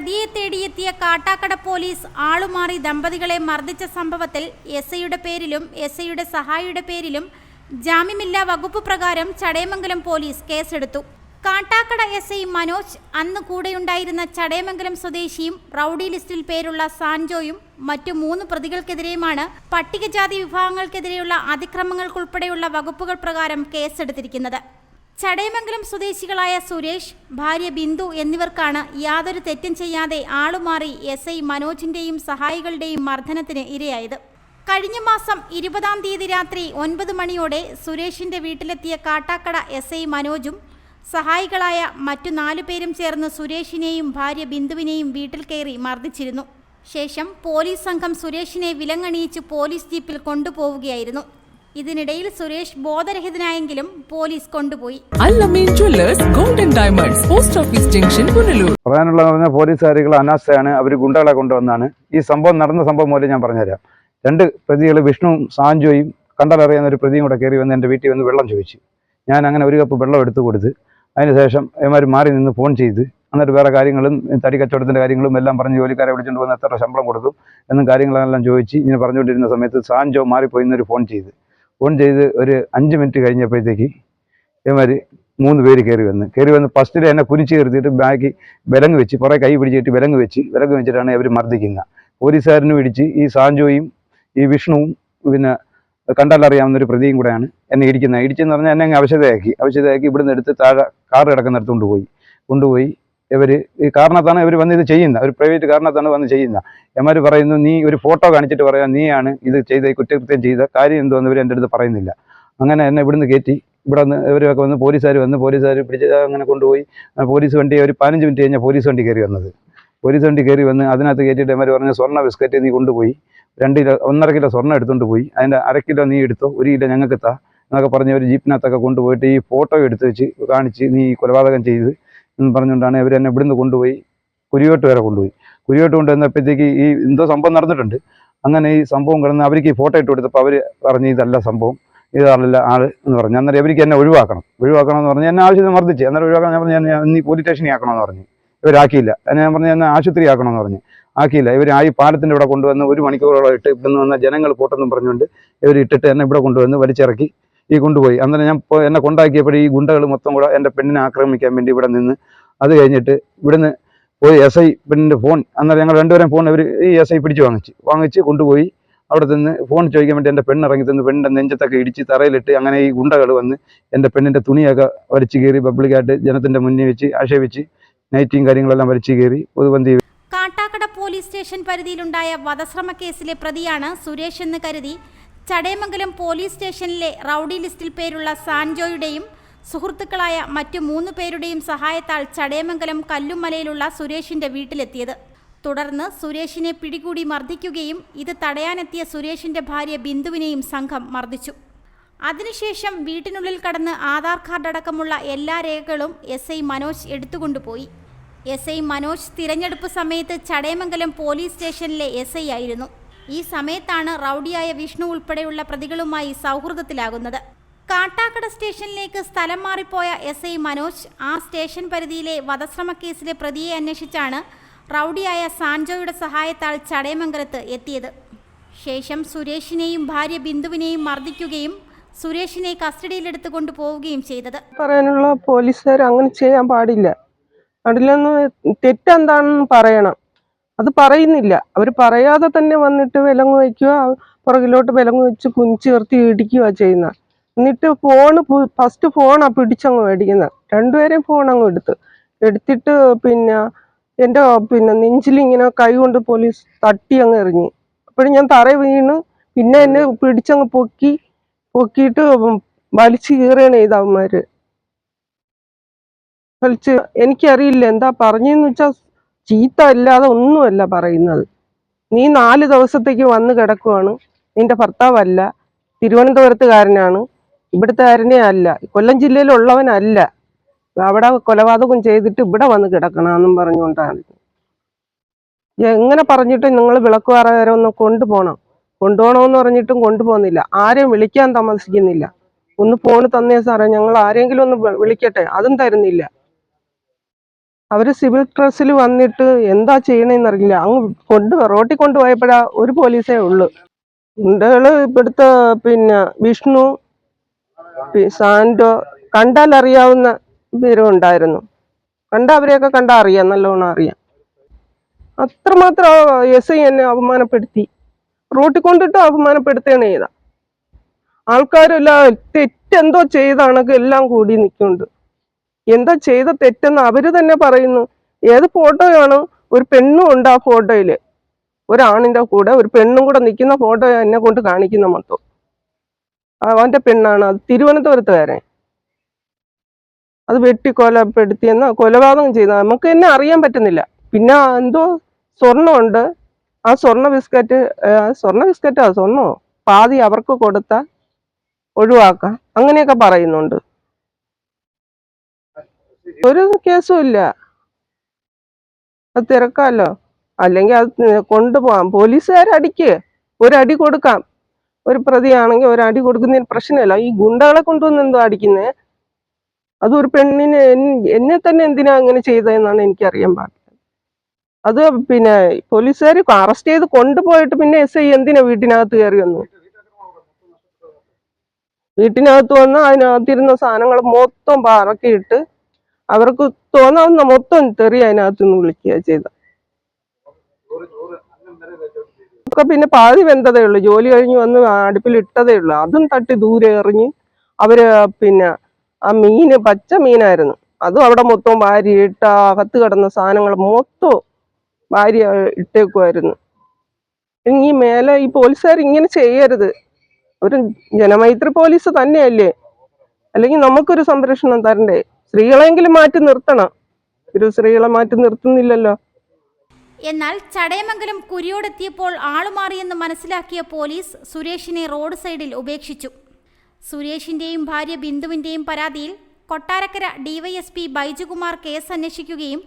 പ്രതിയെ തേടിയെത്തിയ കാട്ടാക്കട പോലീസ് ആളുമാറി ദമ്പതികളെ മർദ്ദിച്ച സംഭവത്തിൽ എസ് ഐയുടെ പേരിലും എസ് ഐയുടെ സഹായിയുടെ പേരിലും ജാമ്യമില്ലാ വകുപ്പ് പ്രകാരം ചടയമംഗലം പോലീസ് കേസെടുത്തു. കാട്ടാക്കട എസ് ഐ മനോജ് അന്ന് കൂടെയുണ്ടായിരുന്ന ചടയമംഗലം സ്വദേശിയും റൌഡി ലിസ്റ്റിൽ പേരുള്ള സാൻജോയും മറ്റു മൂന്ന് പ്രതികൾക്കെതിരെയുമാണ് പട്ടികജാതി വിഭാഗങ്ങൾക്കെതിരെയുള്ള അതിക്രമങ്ങൾക്കുൾപ്പെടെയുള്ള വകുപ്പുകൾ പ്രകാരം കേസെടുത്തിരിക്കുന്നത്. ചടയമംഗലം സ്വദേശികളായ സുരേഷ് ഭാര്യ ബിന്ദു എന്നിവർക്കാണ് യാതൊരു തെറ്റും ചെയ്യാതെ ആളുമാറി എസ് ഐ മനോജിന്റെയും സഹായികളുടെയും മർദ്ദനത്തിന് ഇരയായത്. കഴിഞ്ഞ മാസം ഇരുപതാം തീയതി രാത്രി ഒൻപത് മണിയോടെ സുരേഷിന്റെ വീട്ടിലെത്തിയ കാട്ടാക്കട എസ് ഐ മനോജും സഹായികളായ മറ്റു നാലു പേരും ചേർന്ന് സുരേഷിനെയും ഭാര്യ ബിന്ദുവിനെയും വീട്ടിൽ കയറി മർദ്ദിച്ചിരുന്നു. ശേഷം പോലീസ് സംഘം സുരേഷിനെ വിലങ്ങണിയിച്ച് പോലീസ് ജീപ്പിൽ കൊണ്ടുപോവുകയായിരുന്നു. ഇതിനിടയിൽ സുരേഷ് ബോധരഹിതനായെങ്കിലും പോലീസ് കൊണ്ടുപോയി. Allameen jewellers golden diamonds post office junction Punalur. പറയാനുള്ളതെന്ന് പറഞ്ഞാൽ പോലീസുകാരികൾ അനാസ്ഥയാണ് അവർ ഗുണ്ടകളെ കൊണ്ടുവന്നാണ് ഈ സംഭവം നടന്ന സംഭവം പോലെ ഞാൻ പറഞ്ഞുതരാം. രണ്ട് പ്രതികൾ വിഷ്ണുവും സാഞ്ചോയും കണ്ടാലറിയാവുന്ന ഒരു പ്രതിയും കൂടെ കയറി വന്ന് എന്റെ വീട്ടിൽ വന്ന് വെള്ളം ചോദിച്ചു. ഞാൻ അങ്ങനെ ഒരു കപ്പ് വെള്ളം എടുത്തു കൊടുത്ത് അതിനുശേഷം ഇവന്മാർ മാറി നിന്ന് ഫോൺ ചെയ്ത് എന്നിട്ട് വേറെ കാര്യങ്ങളും തടി കച്ചവടത്തിന്റെ കാര്യങ്ങളും എല്ലാം പറഞ്ഞ് ജോലിക്കാരെ വിളിച്ചുകൊണ്ട് വന്ന് എത്ര ശമ്പളം കൊടുക്കും എന്നും കാര്യങ്ങളെല്ലാം ചോദിച്ച് ഇങ്ങനെ പറഞ്ഞുകൊണ്ടിരുന്ന സമയത്ത് സാഞ്ചോ മാറിപ്പോയി എന്നൊരു ഫോൺ ചെയ്ത്. ഫോൺ ചെയ്ത് ഒരു അഞ്ച് മിനിറ്റ് കഴിഞ്ഞപ്പോഴത്തേക്ക് ഇതേമാതിരി മൂന്ന് പേര് കയറി വന്ന്. കയറി വന്ന് ഫസ്റ്റിൽ എന്നെ കുനിച്ച് കയറിയിട്ട് ബാക്കി വിലങ്ങ് വെച്ച് കുറേ കൈ പിടിച്ചിട്ട് വിലങ്ങ് വെച്ച് വിലങ്ങ് വെച്ചിട്ടാണ് അവർ മർദ്ദിക്കുന്നത് പോലീസുകാരനും ഇടിച്ച് ഈ സാഞ്ചോയും ഈ വിഷ്ണുവും പിന്നെ കണ്ടാലറിയാവുന്നൊരു പ്രതിയും കൂടെയാണ് എന്നെ ഇടിക്കുന്നത്. ഇടിച്ചെന്ന് പറഞ്ഞാൽ എന്നെ അങ്ങ് അവശതയാക്കി. അവശതയാക്കി ഇവിടുന്ന് എടുത്ത് താഴെ കാർ കിടക്കുന്നിടത്ത് കൊണ്ടുപോയി. കൊണ്ടുപോയി ഇവർ ഈ കാരണത്താണ് ഇവർ വന്ന് ഇത് ചെയ്യുന്ന. ഒരു പ്രൈവറ്റ് കാരണത്താണ് വന്ന് ചെയ്യുന്ന. എമാർ പറയുന്നു നീ ഒരു ഫോട്ടോ കാണിച്ചിട്ട് പറയാം നീയാണ് ഇത് ചെയ്ത കുറ്റകൃത്യം ചെയ്ത കാര്യം എന്തോന്ന് ഇവർ എന്റെ അടുത്ത് പറയുന്നില്ല. അങ്ങനെ എന്നെ ഇവിടുന്ന് കയറ്റി ഇവിടെ വന്ന് ഇവരൊക്കെ വന്ന് പോലീസുകാർ വന്ന് പോലീസുകാർ പിടിച്ച് അങ്ങനെ കൊണ്ടുപോയി. പോലീസ് വണ്ടി ഒരു പതിനഞ്ച് മിനിറ്റ് കഴിഞ്ഞാൽ പോലീസ് വണ്ടി കയറി വന്നത്. പോലീസ് വണ്ടി കയറി വന്ന് അതിനകത്ത് കയറ്റിയിട്ട് എമാർ പറഞ്ഞ സ്വർണ ബിസ്ക്കറ്റ് നീ കൊണ്ടുപോയി. രണ്ട് കിലോ ഒന്നര കിലോ സ്വർണം എടുത്തുകൊണ്ട് പോയി. അതിന്റെ അര കിലോ നീ എടുത്തോ ഒരു കിലോ ഞങ്ങൾക്ക് താ. എന്നൊക്കെ പറഞ്ഞ് ഒരു ജീപ്പിനകത്തൊക്കെ കൊണ്ടുപോയിട്ട് ഈ ഫോട്ടോ എടുത്ത് വെച്ച് കാണിച്ച് നീ കൊലപാതകം ചെയ്ത് എന്ന് പറഞ്ഞുകൊണ്ടാണ് അവർ എന്നെ ഇവിടുന്ന് കൊണ്ടുപോയി കുരിയോട്ട് വരെ കൊണ്ടുപോയി. കുരിയോട്ട് കൊണ്ടുവന്നപ്പോഴത്തേക്ക് ഈ എന്തോ സംഭവം നടന്നിട്ടുണ്ട്. അങ്ങനെ ഈ സംഭവം കിടന്ന് അവർക്ക് ഈ ഫോട്ടോ ഇട്ട് കൊടുത്തപ്പോൾ അവർ പറഞ്ഞ് ഇതല്ല സംഭവം ഇതല്ല ആൾ എന്ന് പറഞ്ഞു. അന്നേരം ഇവർക്ക് എന്നെ ഒഴിവാക്കണം. ഒഴിവാക്കണം എന്ന് പറഞ്ഞ് എന്നെ ആവശ്യത്തിന് മർദ്ദിച്ച്. അന്നേരം ഒഴിവാക്കണം ഞാൻ പറഞ്ഞു ഞാൻ നീ പോലീസ് സ്റ്റേഷനിൽ ആക്കണമെന്ന് പറഞ്ഞു. ഇവരാക്കിയില്ല. എന്നെ ഞാൻ പറഞ്ഞു എന്നെ ആശുപത്രി ആക്കണമെന്ന് പറഞ്ഞു. ആക്കിയില്ല. ഇവർ ആ ഈ പാലത്തിന്റെ ഇവിടെ കൊണ്ടുവന്ന് ഒരു മണിക്കൂറോളം ഇട്ട് ഇവിടുന്ന് വന്ന ജനങ്ങൾ പോട്ടെന്നും പറഞ്ഞുകൊണ്ട് ഇവർ ഇട്ടിട്ട് എന്നെ ഇവിടെ കൊണ്ടുവന്ന് വലിച്ചിറക്കി ഈ കൊണ്ടുപോയി. അന്നേരം ഞാൻ എന്നെ കൊണ്ടാക്കിയപ്പോൾ ഈ ഗുണ്ടകൾ മൊത്തം കൂടെ എന്റെ പെണ്ണിനെ ആക്രമിക്കാൻ വേണ്ടി ഇവിടെ നിന്ന് അത് കഴിഞ്ഞിട്ട് ഇവിടുന്ന് പോയി എസ് ഐ പെണ്ണിന്റെ ഫോൺ അന്നേരം ഞങ്ങൾ രണ്ടുപേരും ഫോൺ ഇവർ ഈ എസ് ഐ പിടിച്ച് വാങ്ങിച്ച്. വാങ്ങിച്ച് കൊണ്ടുപോയി. അവിടെ നിന്ന് ഫോൺ ചോദിക്കാൻ വേണ്ടി എന്റെ പെണ്ണ് ഇറങ്ങി തന്ന് പെണ്ണിന്റെ നെഞ്ചത്തൊക്കെ ഇടിച്ച് തറയിലിട്ട് അങ്ങനെ ഈ ഗുണ്ടകൾ വന്ന് എന്റെ പെണ്ണിന്റെ തുണിയൊക്കെ വലിച്ചു കയറി പബ്ലിക്കായിട്ട് ജനത്തിന്റെ മുന്നിൽ വെച്ച് ആക്ഷേപിച്ച് നൈറ്റിയും കാര്യങ്ങളെല്ലാം വലിച്ചു കയറി പൊതുബന്ധി കാട്ടാക്കട പോലീസ് സ്റ്റേഷൻ പരിധിയിലുണ്ടായ വധശ്രമ കേസിലെ പ്രതിയാണ് സുരേഷ് എന്ന് കരുതി ചടയമംഗലം പോലീസ് സ്റ്റേഷനിലെ റൌഡി ലിസ്റ്റിൽ പേരുള്ള സാൻജോയുടെയും സുഹൃത്തുക്കളായ മറ്റു മൂന്ന് പേരുടെയും സഹായത്താൽ ചടയമംഗലം കല്ലുമലയിലുള്ള സുരേഷിന്റെ വീട്ടിലെത്തിയത്. തുടർന്ന് സുരേഷിനെ പിടികൂടി മർദ്ദിക്കുകയും ഇത് തടയാനെത്തിയ സുരേഷിന്റെ ഭാര്യ ബിന്ദുവിനെയും സംഘം മർദ്ദിച്ചു. അതിനുശേഷം വീട്ടിനുള്ളിൽ കടന്ന് ആധാർ കാർഡ് അടക്കമുള്ള എല്ലാ രേഖകളും എസ് ഐ മനോജ് എടുത്തുകൊണ്ടുപോയി. എസ് ഐ മനോജ് തിരഞ്ഞെടുപ്പ് സമയത്ത് ചടയമംഗലം പോലീസ് സ്റ്റേഷനിലെ എസ് ഐ ആയിരുന്നു. ഈ സമയത്താണ് റൌഡിയായ വിഷ്ണു ഉൾപ്പെടെയുള്ള പ്രതികളുമായി സൗഹൃദത്തിലാകുന്നത്. കാട്ടാക്കട സ്റ്റേഷനിലേക്ക് സ്ഥലം മാറിപ്പോയ എസ് ഐ മനോജ് ആ സ്റ്റേഷൻ പരിധിയിലെ വധശ്രമ കേസിലെ പ്രതിയെ അന്വേഷിച്ചാണ് റൌഡിയായ സാൻജോയുടെ സഹായത്താൽ ചടയമംഗലത്ത് എത്തിയത്. ശേഷം സുരേഷിനെയും ഭാര്യ ബിന്ദുവിനെയും മർദ്ദിക്കുകയും സുരേഷിനെ കസ്റ്റഡിയിലെടുത്ത് കൊണ്ടുപോവുകയും ചെയ്തത്. പറയാനുള്ള പോലീസുകാർ അങ്ങനെ ചെയ്യാൻ പാടില്ല. അതിലൊന്ന് തെറ്റെന്താണെന്ന് പറയണം. അത് പറയുന്നില്ല. അവർ പറയാതെ തന്നെ വന്നിട്ട് വിലങ്ങ് വയ്ക്കുക പുറകിലോട്ട് വിലങ്ങ് വെച്ച് കുനിച്ച് ചേർത്തി ഇടിക്കുക ചെയ്യുന്ന. എന്നിട്ട് ഫോണ് ഫസ്റ്റ് ഫോണാണ് പിടിച്ചങ്ങ് മേടിക്കുന്നത് രണ്ടുപേരെയും ഫോൺ അങ്ങ് എടുത്ത്. എടുത്തിട്ട് പിന്നെ എന്റെ പിന്നെ നെഞ്ചിലിങ്ങനെ കൈ കൊണ്ട് പോലീസ് തട്ടി അങ്ങ് എറിഞ്ഞു. അപ്പോഴും ഞാൻ തറ വീണ്. പിന്നെ എന്നെ പിടിച്ചങ്ങ് പൊക്കി പൊക്കിയിട്ട് വലിച്ചു കീറുകയാണ് ചെയ്ത അവന്മാര് വലിച്ച് എനിക്കറിയില്ല എന്താ പറഞ്ഞെന്ന് വെച്ചാൽ ചീത്ത അല്ലാതെ ഒന്നുമല്ല പറയുന്നത്. നീ നാല് ദിവസത്തേക്ക് വന്ന് കിടക്കുവാണ്. നിന്റെ ഭർത്താവല്ല. തിരുവനന്തപുരത്തുകാരനാണ്. ഇവിടുത്തുകാരനെ അല്ല. കൊല്ലം ജില്ലയിലുള്ളവനല്ല. അവിടെ കൊലപാതകം ചെയ്തിട്ട് ഇവിടെ വന്ന് കിടക്കണമെന്നും പറഞ്ഞുകൊണ്ടാണ്. എങ്ങനെ പറഞ്ഞിട്ട് നിങ്ങൾ വിളക്കുവാറ വരെ ഒന്ന് കൊണ്ടുപോകണം? കൊണ്ടുപോകണമെന്ന് പറഞ്ഞിട്ടും കൊണ്ടുപോകുന്നില്ല. ആരെയും വിളിക്കാൻ താമസിക്കുന്നില്ല. ഒന്ന് ഫോണ് തന്നേ സാറേ. ഞങ്ങൾ ആരെങ്കിലും ഒന്ന് വിളിക്കട്ടെ. അതും തരുന്നില്ല. അവർ സിവിൽ ഡ്രസ്സിൽ വന്നിട്ട് എന്താ ചെയ്യണമെന്ന് അറിയില്ല. അങ്ങ് കൊണ്ട് റോട്ടിൽ കൊണ്ടുപോയപ്പോഴാ ഒരു പോലീസേ ഉള്ളൂ. ഗുണ്ടകൾ ഇവിടുത്തെ പിന്നെ വിഷ്ണു സാൻഡോ കണ്ടാൽ അറിയാവുന്ന പേരും ഉണ്ടായിരുന്നു. കണ്ട അവരെയൊക്കെ കണ്ടാൽ അറിയാം നല്ലോണം അറിയാം. അത്രമാത്രം എസ് ഐ എന്നെ അപമാനപ്പെടുത്തി. റോട്ടിൽ കൊണ്ടിട്ട് അപമാനപ്പെടുത്തുകയാണ് ചെയ്ത ആൾക്കാരെല്ലാം തെറ്റെന്തോ ചെയ്താണെങ്കിൽ എല്ലാം കൂടി നിൽക്കുന്നുണ്ട്. എന്താ ചെയ്ത തെറ്റെന്ന് അവർ തന്നെ പറയുന്നു. ഏത് ഫോട്ടോയാണ് ഒരു പെണ്ണും ഉണ്ട് ആ ഫോട്ടോയിൽ. ഒരാണിന്റെ കൂടെ ഒരു പെണ്ണും കൂടെ നിൽക്കുന്ന ഫോട്ടോ എന്നെ കൊണ്ട് കാണിക്കുന്ന മൊത്തം. അവന്റെ പെണ്ണാണ്. അത് തിരുവനന്തപുരത്തുകാരൻ അത് വെട്ടി കൊലപ്പെടുത്തിയെന്ന് കൊലപാതകം ചെയ്ത. നമുക്ക് എന്നെ അറിയാൻ പറ്റുന്നില്ല. പിന്നെ എന്തോ സ്വർണമുണ്ട്. ആ സ്വർണ ബിസ്ക്കറ്റ് സ്വർണ ബിസ്ക്കറ്റാ സ്വർണോ? പാതി അവർക്ക് കൊടുത്ത ഒഴിവാക്കാം. അങ്ങനെയൊക്കെ പറയുന്നുണ്ട്. ഒരു കേസും ഇല്ല. അത് തിരക്കാമല്ലോ അല്ലെങ്കിൽ അത് കൊണ്ടുപോകാം. പോലീസുകാർ അടിക്ക്. ഒരടി കൊടുക്കാം. ഒരു പ്രതിയാണെങ്കിൽ ഒരടി കൊടുക്കുന്നതിന് പ്രശ്നമല്ല. ഈ ഗുണ്ടകളെ കൊണ്ടുവന്ന് എന്തോ അടിക്കുന്നത് അതൊരു പെണ്ണിനെ എന്നെ തന്നെ എന്തിനാ അങ്ങനെ ചെയ്തതെന്നാണ് എനിക്കറിയാൻ പാടില്ല. അത് പിന്നെ പോലീസുകാർ അറസ്റ്റ് ചെയ്ത് കൊണ്ടുപോയിട്ട് പിന്നെ എസ് ഐ എന്തിനാ വീട്ടിനകത്ത് കയറി വന്നു? വീട്ടിനകത്ത് വന്ന് അതിനകത്തിരുന്ന സാധനങ്ങൾ മൊത്തം പറക്കിയിട്ട് അവർക്ക് തോന്നാവുന്ന മൊത്തം തെറി അതിനകത്തു നിന്ന് വിളിക്കുക ചെയ്ത. ഒക്കെ പിന്നെ പാതി വെന്തതേ ഉള്ളൂ. ജോലി കഴിഞ്ഞ് വന്ന് അടുപ്പിൽ ഇട്ടതേ ഉള്ളൂ. അതും തട്ടി ദൂരെ എറിഞ്ഞ് അവർ പിന്നെ ആ മീന് പച്ച മീനായിരുന്നു. അതും അവിടെ മൊത്തം വാരി ഇട്ട അകത്ത് കിടന്ന സാധനങ്ങൾ മൊത്തം വാരി ഇട്ടേക്കുമായിരുന്നു ഇനി മേലെ ഈ പോലീസുകാർ ഇങ്ങനെ ചെയ്യരുത്. ഒരു ജനമൈത്രി പോലീസ് തന്നെയല്ലേ? അല്ലെങ്കിൽ നമുക്കൊരു സംരക്ഷണം തരണ്ടേ? സ്ത്രീകളെങ്കിലും മാറ്റി നിർത്തണം. ഒരു സ്ത്രീകളെ മാറ്റി നിർത്തുന്നില്ലല്ലോ. എന്നാൽ ചടയമംഗലം കുരിയോടെത്തിയപ്പോൾ ആളുമാറിയെന്ന് മനസ്സിലാക്കിയ പോലീസ് സുരേഷിനെ റോഡ് സൈഡിൽ ഉപേക്ഷിച്ചു. സുരേഷിന്റെയും ഭാര്യ ബിന്ദുവിന്റെയും പരാതിയിൽ കൊട്ടാരക്കര ഡിവൈഎസ്പി ബൈജുകുമാർ കേസ് അന്വേഷിക്കുകയും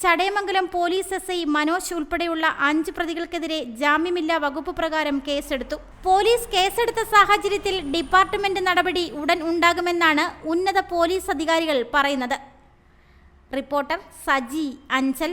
Chadayamangalam police S I Manoj ഉൾപ്പെടെയുള്ള അഞ്ച് പ്രതികൾക്കെതിരെ ജാമ്യമില്ലാ വകുപ്പ് പ്രകാരം കേസെടുത്തു. പോലീസ് കേസെടുത്ത സാഹചര്യത്തിൽ ഡിപ്പാർട്ട്മെന്റ് നടപടി ഉടൻ ഉണ്ടാകുമെന്നാണ് ഉന്നത പോലീസ് അധികാരികൾ പറയുന്നത്. റിപ്പോർട്ടർ സജി അഞ്ചൽ.